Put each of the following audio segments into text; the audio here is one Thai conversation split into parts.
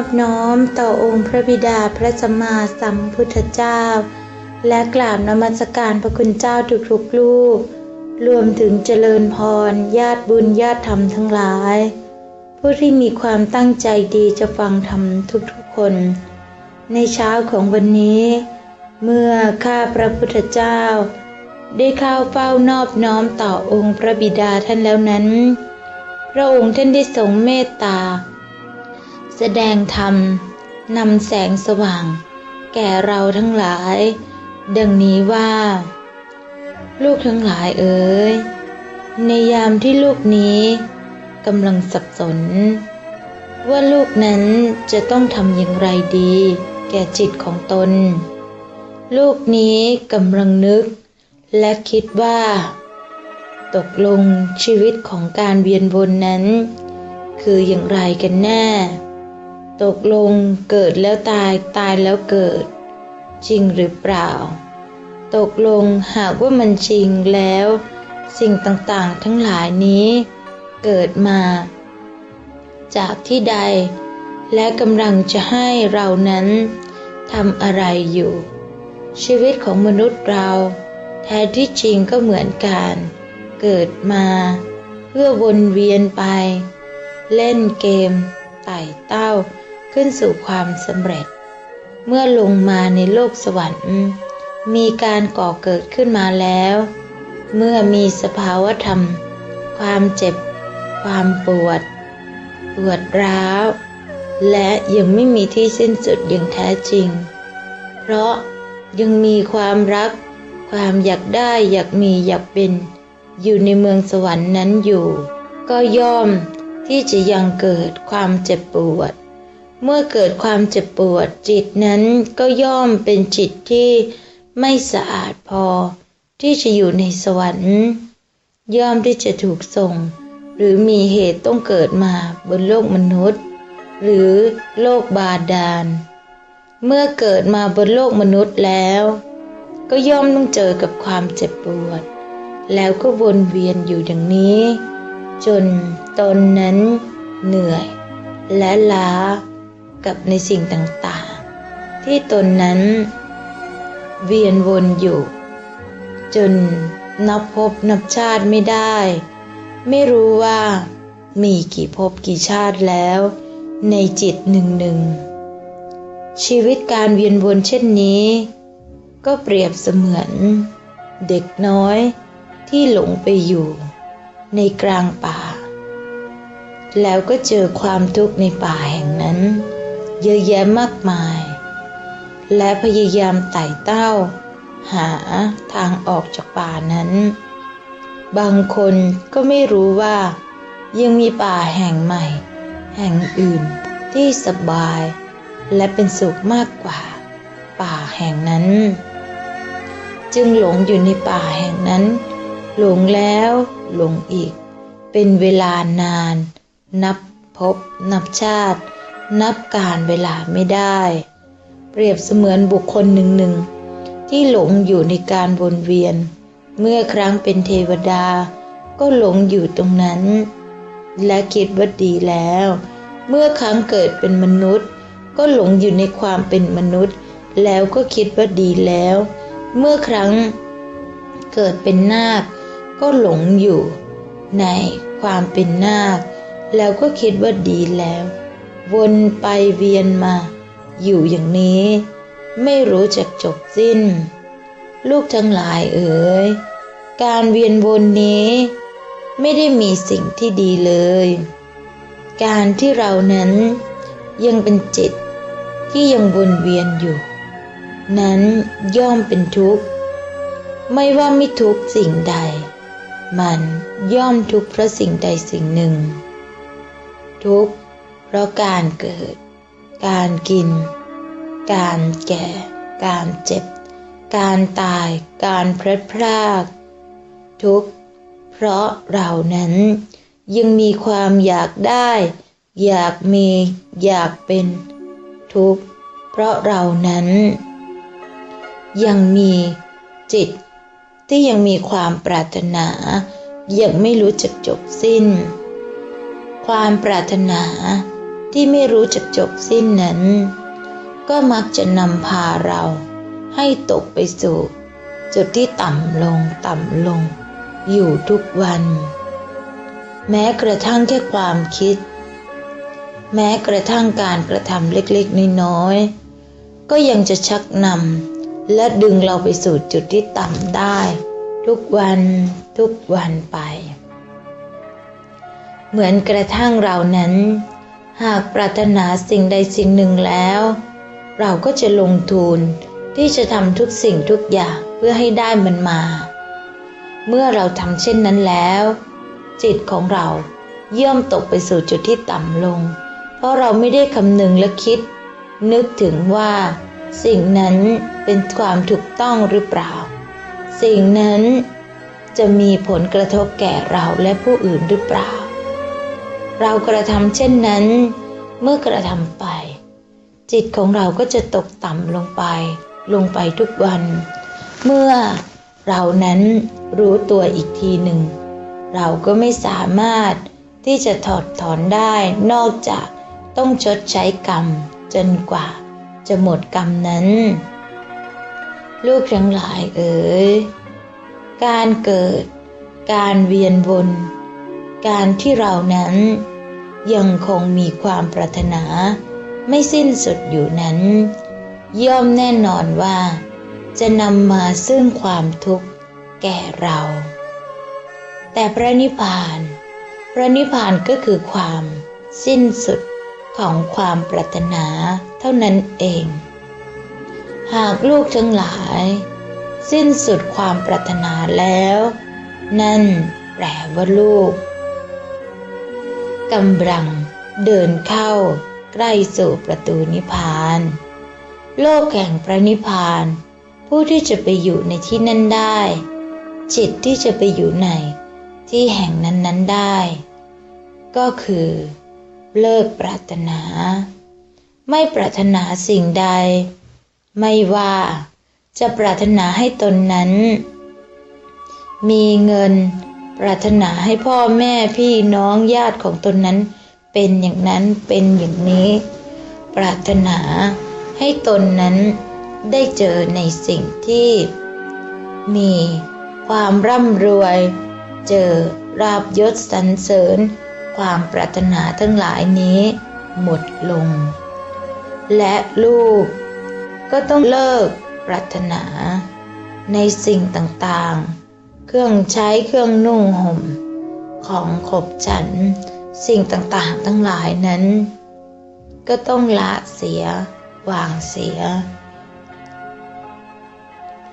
นอบน้อมต่อองค์พระบิดาพระสัมมาสัมพุทธเจ้า และกราบนมัสการพระคุณเจ้าทุกๆลูกรวมถึงเจริญพร ญาติบุญญาติธรรมทั้งหลาย ผู้ที่มีความตั้งใจดีจะฟังธรรมทุกๆคน ในเช้าของวันนี้ เมื่อข้าพระพุทธเจ้า ได้เข้าเฝ้านอบน้อมต่อองค์พระบิดาท่านแล้วนั้น พระองค์ท่านได้ทรงเมตตา แสดงธรรมนำแสงสว่าง แก่เราทั้งหลาย ดังนี้ว่า ลูกทั้งหลายเอ๋ยในยามที่ลูกนี้กำลังสับสน ว่าลูกนั้นจะต้องทำอย่างไรดี แก่จิตของตน ลูกนี้กำลังนึก และคิดว่า ตกลงชีวิตของการเวียนวนนั้น คืออย่างไรกันแน่ ตกลงเกิดแล้วตายตายแล้วเกิด จริงหรือเปล่า ตกลงหากว่ามันจริงแล้ว สิ่งต่างๆทั้งหลายนี้ เกิดมา จากที่ใด และกำลังจะให้เรานั้นทำอะไรอยู่ ชีวิตของมนุษย์เรา แท้ที่จริงก็เหมือนกัน เกิดมา เพื่อวนเวียนไป เล่นเกมไต่เต้า ขึ้นสู่ความสำเร็จ เมื่อลงมาในโลกสวรรค์ มีการก่อเกิดขึ้นมาแล้ว เมื่อมีสภาวธรรม ความเจ็บ ความปวด ปวดร้าว และยังไม่มีที่สิ้นสุดอย่างแท้จริง เพราะยังมีความรัก ความอยากได้อยากมีอยากเป็น อยู่ในเมืองสวรรค์นั้นอยู่ ก็ย่อมที่จะยังเกิดความเจ็บปวด เมื่อเกิดความเจ็บปวดจิตนั้นก็ย่อมเป็นจิตที่ไม่สะอาดพอ ที่จะอยู่ในสวรรค์ ย่อมที่จะถูกส่ง หรือมีเหตุต้องเกิดมาบนโลกมนุษย์ หรือโลกบาดาล เมื่อเกิดมาบนโลกมนุษย์แล้ว ก็ย่อมต้องเจอกับความเจ็บปวด แล้วก็วนเวียนอยู่อย่างนี้ จนตนนั้นเหนื่อย และล้า กับในสิ่งต่างๆ ที่ตนนั้น เวียนวนอยู่ จนนับพบนับชาติไม่ได้ ไม่รู้ว่ามีกี่ภพกี่ชาติแล้ว ในจิตหนึ่งหนึ่งชีวิตการเวียนวนเช่นนี้ ก็เปรียบเสมือน เด็กน้อยที่หลงไปอยู่ ในกลางป่า แล้วก็เจอความทุกข์ในป่าแห่งนั้น เยอะแยะมากมาย และพยายามไต่เต้า หาทางออกจากป่านั้น บางคนก็ไม่รู้ว่า ยังมีป่าแห่งใหม่ แห่งอื่นที่สบาย และเป็นสุขมากกว่า ป่าแห่งนั้น จึงหลงอยู่ในป่าแห่งนั้น หลงแล้วหลงอีก เป็นเวลานาน นับพบนับชาติ นับการเวลาไม่ได้ เปรียบเสมือนบุคคลหนึ่งหนึ่งที่หลงอยู่ในการวนเวียน เมื่อครั้งเป็นเทวดา ก็หลงอยู่ตรงนั้น และคิดว่าดีแล้ว เมื่อครั้งเกิดเป็นมนุษย์ ก็หลงอยู่ในความเป็นมนุษย์ แล้วก็คิดว่าดีแล้ว เมื่อครั้งเกิดเป็นนาค ก็หลงอยู่ในความเป็นนาค แล้วก็คิดว่าดีแล้ว วนไปเวียนมา อยู่อย่างนี้ ไม่รู้จักจบสิ้น ลูกทั้งหลายเอ๋ยการเวียนวนนี้ ไม่ได้มีสิ่งที่ดีเลย การที่เรานั้นยังเป็นจิตที่ยังวนเวียนอยู่ นั้นย่อมเป็นทุกข์ ไม่ว่าไม่ทุกข์สิ่งใด มันย่อมทุกข์เพราะสิ่งใดสิ่งหนึ่ง ทุกข์ เพราะการเกิด การกิน การแก่ การเจ็บ การตาย การพลัดพราก ทุกเพราะเรานั้นยังมีความอยากได้ อยากมีอยากเป็นทุกข์ เพราะเรานั้น ยังมีจิตที่ยังมีความปรารถนา ยังไม่รู้จักจบสิ้น ความปรารถนา ที่ไม่รู้จักจบสิ้นนั้น ก็มักจะนำพาเราให้ตกไปสู่ จุดที่ต่ำลงต่ำลง อยู่ทุกวัน แม้กระทั่งแค่ความคิด แม้กระทั่งการกระทำเล็กๆน้อยๆก็ยังจะชักนำและดึงเราไปสู่จุดที่ต่ำได้ ทุกวันทุกวันไป เหมือนกระทั่งเรานั้น หากปรารถนาสิ่งใดสิ่งหนึ่งแล้ว เราก็จะลงทุนที่จะทำทุกสิ่งทุกอย่างเพื่อให้ได้มันมา เมื่อเราทำเช่นนั้นแล้ว จิตของเราเย่อมตกไปสู่จุดที่ต่ำลง เพราะเราไม่ได้คำนึงและคิด นึกถึงว่า สิ่งนั้นเป็นความถูกต้องหรือเปล่า สิ่งนั้นจะมีผลกระทบแก่เราและผู้อื่นหรือเปล่า เรากระทำเช่นนั้น เมื่อกระทำไป จิตของเราก็จะตกต่ำลงไป ลงไปทุกวัน เมื่อเรานั้นรู้ตัวอีกทีหนึ่ง เราก็ไม่สามารถที่จะถอดถอนได้นอกจากต้องชดใช้กรรมจนกว่าจะหมดกรรมนั้น ลูกทั้งหลายเอ๋ยการเกิด การเวียนวน การที่เรานั้น ยังคงมีความปรารถนาไม่สิ้นสุดอยู่นั้น ย่อมแน่นอนว่า จะนำมาซึ่งความทุกข์แก่เรา แต่พระนิพพาน พระนิพพานก็คือความสิ้นสุดของความปรารถนาเท่านั้นเอง หากลูกทั้งหลาย สิ้นสุดความปรารถนาแล้ว นั่นแปลว่าลูก กำลังเดินเข้าใกล้สู่ประตูนิพพาน โลกแห่งพระนิพพาน ผู้ที่จะไปอยู่ในที่นั้นได้ จิตที่จะไปอยู่ในที่แห่งนั้น ๆได้ ก็คือ เลิกปรารถนา ไม่ปรารถนาสิ่งใด ไม่ว่าจะปรารถนาให้ตนนั้น มีเงิน ปรารถนาให้พ่อแม่พี่น้องญาติของตนนั้น เป็นอย่างนั้นเป็นอย่างนี้ ปรารถนาให้ตนนั้นได้เจอในสิ่งที่ มีความร่ำรวย เจอราบยศสรรเสริญ ความปรารถนาทั้งหลายนี้ หมดลง และลูกก็ต้องเลิกปรารถนาในสิ่งต่างๆ เครื่องใช้เครื่องนุ่งห่มของขบฉัน สิ่งต่างๆ ทั้งหลายนั้น ก็ต้องละเสีย วางเสีย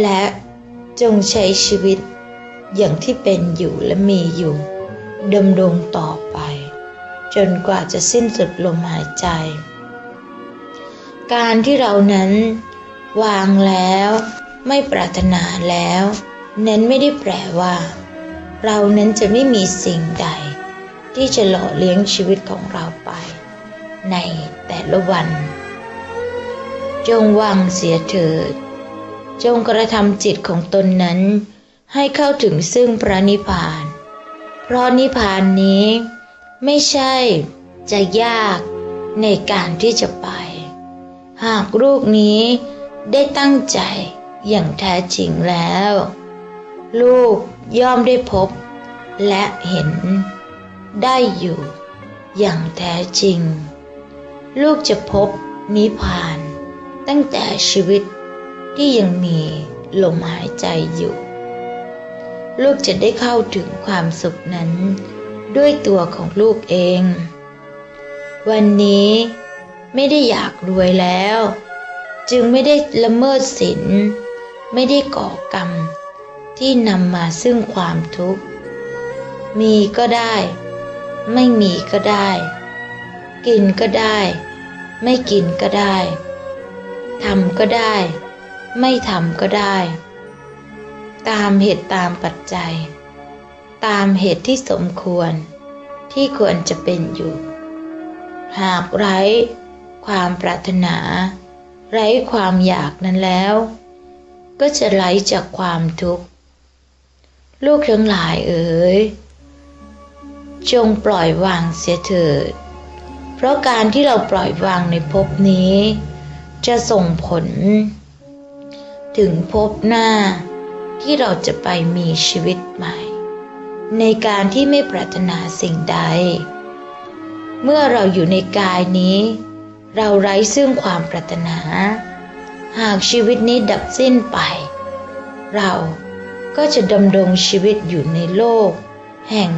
และจงใช้ชีวิตอย่างที่เป็นอยู่และมีอยู่ดำรงต่อไป จนกว่าจะสิ้นสุดลมหายใจ การที่เรานั้นวางแล้วไม่ปรารถนาแล้ว นั้นไม่ได้แปลว่า เรานั้นจะไม่มีสิ่งใด ที่จะหล่อเลี้ยงชีวิตของเราไป ในแต่ละวัน จงวางเสียเถิด จงกระทำจิตของตนนั้น ให้เข้าถึงซึ่งพระนิพพาน เพราะนิพพานนี้ไม่ใช่จะยากในการที่จะไป หากลูกนี้ได้ตั้งใจอย่างแท้จริงแล้ว ลูกย่อมได้พบ และเห็น ได้อยู่ อย่างแท้จริง ลูกจะพบนิพพาน ตั้งแต่ชีวิตที่ยังมีลมหายใจอยู่ ลูกจะได้เข้าถึงความสุขนั้น ด้วยตัวของลูกเอง วันนี้ไม่ได้อยากรวยแล้ว จึงไม่ได้ละเมิดศีลไม่ได้ก่อกรรม ที่นำมาซึ่งความทุกข์ มีก็ได้ ไม่มีก็ได้ กินก็ได้ ไม่กินก็ได้ทำก็ได้ ไม่ทำก็ได้ ตามเหตุตามปัจจัย ตามเหตุที่สมควร ที่ควรจะเป็นอยู่ หากไร้ความปรารถนา ไร้ความอยากนั้นแล้ว ก็จะไร้จากความทุกข์ ลูกทั้งหลายเอ๋ยจงปล่อยวางเสียเถิด เพราะการที่เราปล่อยวางในภพนี้ จะส่งผล ถึงภพหน้าที่เราจะไปมีชีวิตใหม่ ในการที่ไม่ปรารถนาสิ่งใด เมื่อเราอยู่ในกายนี้ เราไร้ซึ่งความปรารถนา หากชีวิตนี้ดับสิ้นไป เรา ก็จะดำรงชีวิตอยู่ในโลก แห่ง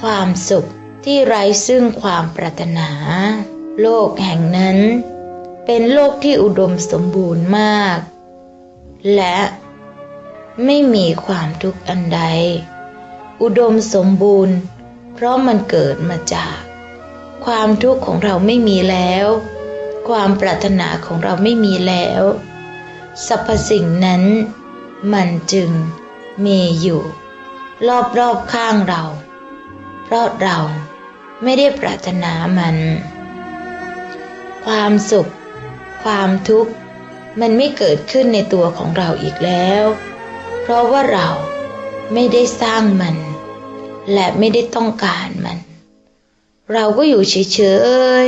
ความสุขที่ไร้ซึ่งความปรารถนา โลกแห่งนั้น เป็นโลกที่อุดมสมบูรณ์มาก และไม่มีความทุกข์อันใด อุดมสมบูรณ์ เพราะมันเกิดมาจาก ความทุกข์ของเราไม่มีแล้ว ความปรารถนาของเราไม่มีแล้วสรรพสิ่งนั้น มันจึง มีอยู่ รอบๆข้างเรา เพราะเราไม่ได้ปรารถนามัน ความสุข ความทุกข์ มันไม่เกิดขึ้นในตัวของเราอีกแล้ว เพราะว่าเราไม่ได้สร้างมัน และไม่ได้ต้องการมัน เราก็อยู่เฉย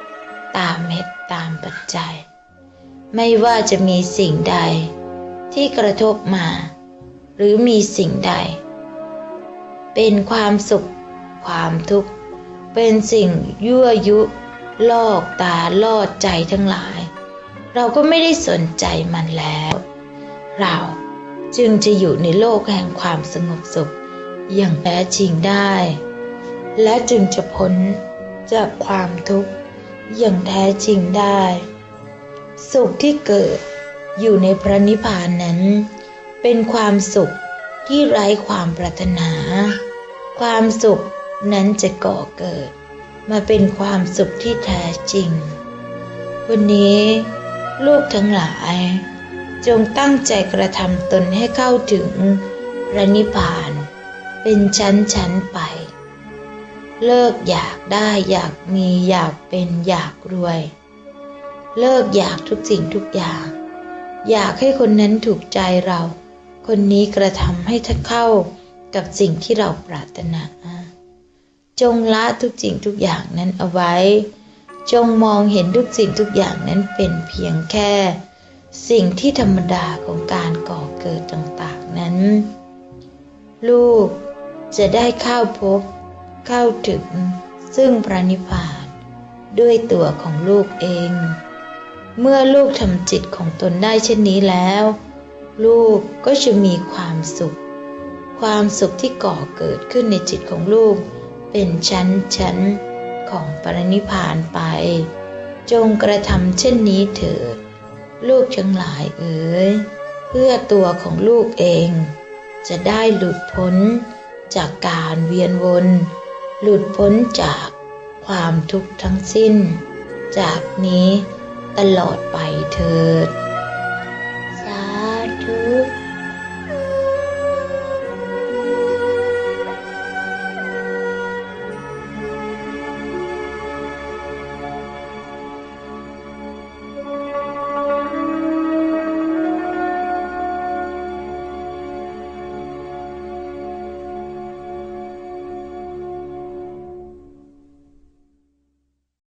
ๆ ตามเหตุตามปัจจัย ไม่ว่าจะมีสิ่งใดที่กระทบมา หรือมีสิ่งใด เป็นความสุข ความทุกข์ เป็นสิ่งยั่วยุ ลอกตาลอดใจทั้งหลาย เราก็ไม่ได้สนใจมันแล้ว เราจึงจะอยู่ในโลกแห่งความสงบสุข อย่างแท้จริงได้ และจึงจะพ้นจากความทุกข์อย่างแท้จริงได้ สุขที่เกิดอยู่ในพระนิพพานนั้น เป็นความสุขที่ไร้ความปรารถนา ความสุขนั้นจะก่อเกิด มาเป็นความสุขที่แท้จริง วันนี้ลูกทั้งหลาย จงตั้งใจกระทำตนให้เข้าถึงพระนิพพานเป็นชั้นๆไป เลิกอยากได้อยากมีอยากเป็นอยากรวย เลิกอยากทุกสิ่งทุกอย่าง อยากให้คนนั้นถูกใจเรา คนนี้กระทำให้ถ้าเข้ากับสิ่งที่เราปรารถนา จงละทุกสิ่งทุกอย่างนั้นเอาไว้ จงมองเห็นทุกสิ่งทุกอย่างนั้นเป็นเพียงแค่ สิ่งที่ธรรมดาของการก่อเกิดต่างๆนั้น ลูกจะได้เข้าพบ เข้าถึง ซึ่งพระนิพพานด้วยตัวของลูกเอง เมื่อลูกทำจิตของตนได้เช่นนี้แล้ว ลูกก็จะมีความสุข ความสุขที่ก่อเกิดขึ้นในจิตของลูก เป็นชั้นๆของปรินิพานไป จงกระทำเช่นนี้เถิด ลูกทั้งหลายเอ๋ยเพื่อตัวของลูกเอง จะได้หลุดพ้นจากการเวียนวน หลุดพ้นจากความทุกข์ทั้งสิ้น จากนี้ตลอดไปเถิด